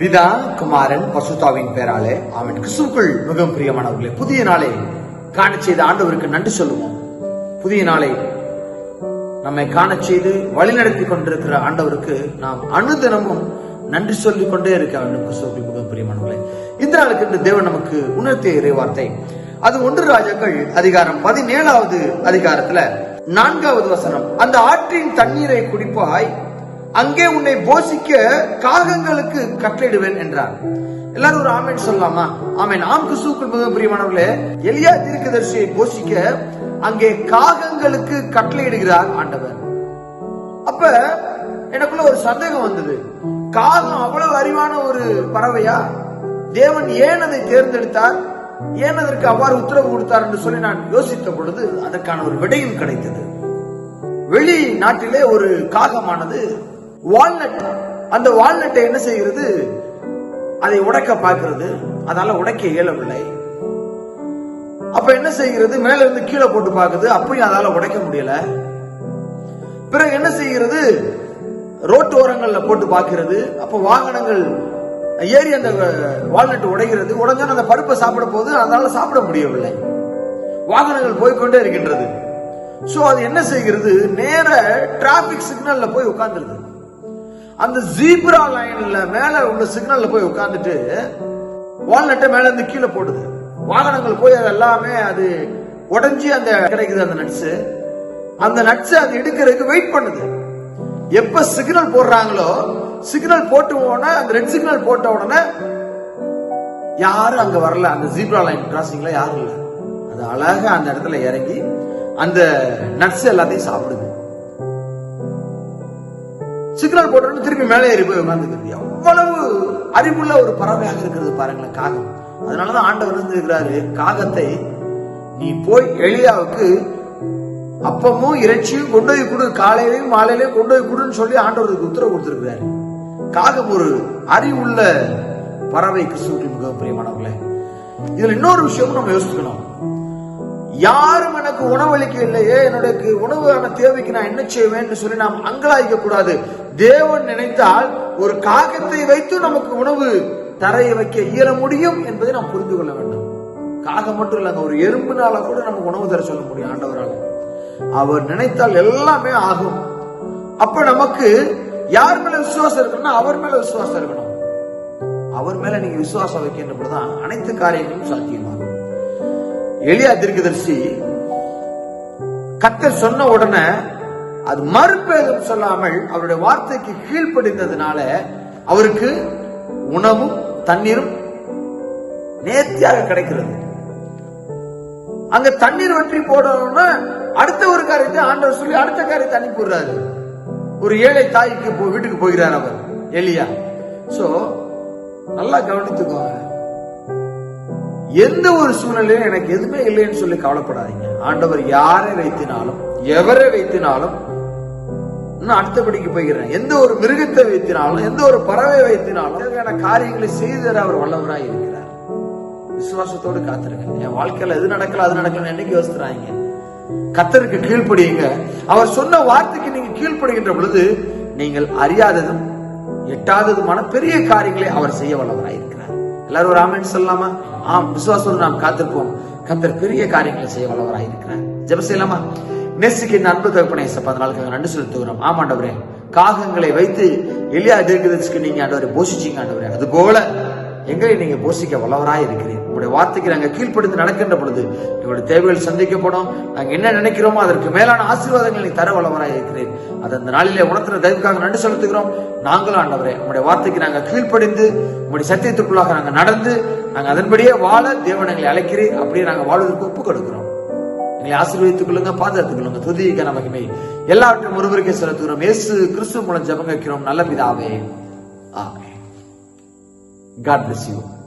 பிதா குமாரன் பசுதாவின் பேராலே அவன் கிறிஸ்துக்குள் மிகவும் பிரியமானவர்களே புதிய நாளை காண செய்த ஆண்டவருக்கு நன்றி சொல்லுவோம். புதிய நாளை நம்மை காண செய்து வழிநடத்தி கொண்டிருக்கிற ஆண்டவருக்கு நாம் அனுதினமும் நன்றி சொல்லிக் கொண்டே இருக்க வேண்டும். கிறிஸ்துவுக்குள் மிகவும் பிரியமானவர்களே இந்த நாளுக்கு இந்த தேவன் நமக்கு உணர்த்திய இறைவார்த்தை. அது ஒன்று ராஜாக்கள் அதிகாரம் பதினேழாவது அதிகாரத்துல நான்காவது வசனம் அந்த ஆற்றின் தண்ணீரை குடிப்பாய் அங்கே உன்னை போஷிக்க காகங்களுக்கு கட்டளையிடுவேன் என்றார். எல்லாரும் ஒரு ஆமேன் சொல்லலாமா? ஆமேன். ஆம் கிறிஸ்துவுக்குள் மிக பிரியமானவர்களே எலியா தீர்க்கதரிசியை போஷிக்க அங்கே காகங்களுக்கு கட்டளையிடுகிறார் ஆண்டவர். அப்ப எனக்குள்ள ஒரு சந்தேகம் வந்தது. காகம் அவ்வளவு அறிவான ஒரு பறவையா? தேவன் ஏன் அதை தேர்ந்தெடுத்தார்? ஏன் அதற்கு அவ்வாறு உத்தரவு கொடுத்தார் என்று சொல்லி நான் யோசித்த பொழுது அதற்கான ஒரு விடையும் கிடைத்தது. வெளி நாட்டிலே ஒரு காகமானது வால்நட் அந்த வால்நட்டை என்ன செய்கிறது? அதை உடைக்க பார்க்கிறது. அதால உடைக்க இயலவில்லை. அப்ப என்ன செய்கிறது? மேல இருந்து கீழே போட்டு பார்க்குது. அப்பயும் அதால உடைக்க முடியல. பிறகு என்ன செய்கிறது? ரோட்டு ஓரங்கள்ல போட்டு பார்க்கிறது. அப்ப வாகனங்கள் ஏறி அந்த வால்நட் உடைகிறது. உடஞ்சா அந்த பருப்பை சாப்பிட போது அதனால சாப்பிட முடியவில்லை. வாகனங்கள் போய்க்கொண்டே இருக்கின்றது. சோ அது என்ன செய்கிறது? நேர டிராபிக் சிக்னல்ல போய் உட்கார்ந்துருது. அந்த ஜீப்ரா லைன்ல மேல உள்ள சிக்னல்ல போய் உட்கார்ந்துட்டு வால்நட்டை மேல இருந்து கீழே போடுது. வாகனங்கள் போய் அது எல்லாமே அது உடஞ்சி அந்த கிடைக்குது அந்த நட்ஸ் அந்த நட்ஸ் அது எடுக்கிறதுக்கு வெயிட் பண்ணுது. எப்ப சிக்னல் போடுறாங்களோ சிக்னல் போட்டு உடனே அந்த ரெட் சிக்னல் போட்ட உடனே யாரும் அங்க வரல. அந்த ஜீப்ரா லைன் கிராசிங்ல யாரும் இல்லை. அது அழகா அந்த இடத்துல இறங்கி அந்த நட்ஸ் எல்லாத்தையும் சாப்பிடுது. சிக்னல் போட்டோன்னு திருப்பி மேலே ஏறி போய் உட்காந்துக்கிறது எவ்வளவு அறிவுள்ள ஒரு பறவையாக இருக்கிறது பாருங்களேன் காகம். அதனாலதான் ஆண்டவர் இருந்திருக்கிறாரு காகத்தை நீ போய் எளியாவுக்கு அப்பமும் இறைச்சியும் கொண்டு போய் கொடு காலையிலையும் மாலையிலையும் கொண்டு போய் கொடுன்னு சொல்லி ஆண்டவருக்கு உத்தரவு கொடுத்திருக்கிறாரு. காகம் ஒரு அறிவுள்ள பறவை கிறிஸ்துவுக்கு மிகவும் பிரியமானவர்களே. இதுல இன்னொரு விஷயமும் நம்ம யோசிக்கணும். யாரும் எனக்கு உணவளிக்க இல்லையே என்னுடைய உணவான தேவைக்கு நான் என்ன செய்வேன் சொல்லி நாம் அங்கலாய்க்க கூடாது தேவன் நினைத்தால் ஒரு காகத்தை வைத்து நமக்கு உணவு தரையை வைக்க இயல முடியும் என்பதை நாம் புரிந்து கொள்ள வேண்டும். காகம் மட்டும் இல்லைங்க ஒரு எறும்புனால கூட நமக்கு உணவு தர சொல்ல முடியும் ஆண்டவரால். அவர் நினைத்தால் எல்லாமே ஆகும். அப்ப நமக்கு யார் மேல விசுவாசம் இருக்கணும்னா அவர் மேல விசுவாசம் இருக்கணும். அவர் மேல நீங்க விசுவாசம் வைக்கின்ற பொழுதுதான் அனைத்து காரியங்களும் சாத்தியமாகும். எளியா தீர்க்கதரிசி கத்தர் சொன்ன உடனே அது மறுபேதம் சொல்லாமல் அவருடைய வார்த்தைக்கு கீழ்ப்படிந்ததுனால அவருக்கு உணவும் தண்ணீரும் நேர்த்தியாக கிடைக்கிறது. அங்க தண்ணீர் வற்றி போடணும்னா அடுத்த ஒரு காரியத்தை ஆண்டவர் சொல்லி அடுத்த காரியத்தை அனுப்பி விடுறாரு. ஒரு ஏழை தாய்க்கு போ- வீட்டுக்கு போகிறார் அவர் எலியா. சோ நல்லா கவனித்துக்கோங்க. எந்த ஒரு சூழ்நிலையிலும் எனக்கு எதுவுமே இல்லைன்னு சொல்லி கவலைப்படாதீங்க. ஆண்டவர் யாரை வைத்தினாலும் எவரை வைத்தினாலும் இன்னும் அடுத்தபடிக்கு போய்கிறேன் எந்த ஒரு மிருகத்தை வைத்தினாலும் எந்த ஒரு பறவை வைத்தினாலும் தேவையான காரியங்களை செய்து அவர் வல்லவராய் இருக்கிறார். விசுவாசத்தோடு காத்திருங்க என் வாழ்க்கையில எது நடக்கல அது நடக்கல என்னைக்கு யோசிக்கிறாங்க கத்தருக்கு கீழ்ப்படியுங்க. அவர் சொன்ன வார்த்தைக்கு நீங்க கீழ்ப்படுகின்ற பொழுது நீங்கள் அறியாததும் எட்டாததுமான பெரிய காரியங்களை அவர் செய்ய வல்லவராயிருக்கிறார் எல்லாரும் ஒரு ஆமென் சொல்லலாமா? ஆம் விசுவாசம் நாம் காத்திருப்போம். கத்தர் பெரிய காரியங்களை செய்ய வல்லவராக இருக்கிறார். ஜெப செய்யலாமா? நெசுக்கு இந்த அன்பு தகப்பனை பத்து நாளுக்கு நன்றி செலுத்துகிறோம். ஆமாண்டவரே காகங்களை வைத்து எளியா தீர்க்கதரிசிக்கு நீங்க ஆண்டவரை போஷிச்சீங்க ஆண்டவரே. அது போல எங்களை நீங்க போஷிக்க வல்லவராய் இருக்கிறீர். உங்களுடைய வார்த்தைக்கு நாங்க கீழ்ப்படுத்து நடக்கின்ற பொழுது எங்களுடைய தேவைகள் சந்திக்கப்படும். நாங்க என்ன நினைக்கிறோமோ அதற்கு மேலான ஆசீர்வாதங்களை நீ தர வல்லவராய் இருக்கிறீர். அது அந்த நாளிலே உணர்த்துற தயவுக்காக நன்றி செலுத்துகிறோம். நாங்களும் ஆண்டவரே உங்களுடைய வார்த்தைக்கு நாங்க கீழ்ப்படிந்து உங்களுடைய சத்தியத்துக்குள்ளாக நாங்க நடந்து நாங்க அதன்படியே வாழ தேவனங்களை அழைக்கிறேன் அழைக்கிறீர். அப்படியே நாங்க வாழ்வதற்கு ஒப்புக் கொடுக்கிறோம். எங்களை ஆசீர்வதித்துக் கொள்ளுங்க பாதுகாத்துக் கொள்ளுங்க. துதிக்க நமக்குமே எல்லாவற்றையும் ஒருவருக்கே செலுத்துகிறோம். இயேசு கிறிஸ்து மூலம் ஜெபம் நல்ல பிதாவே. ஆமே God bless you.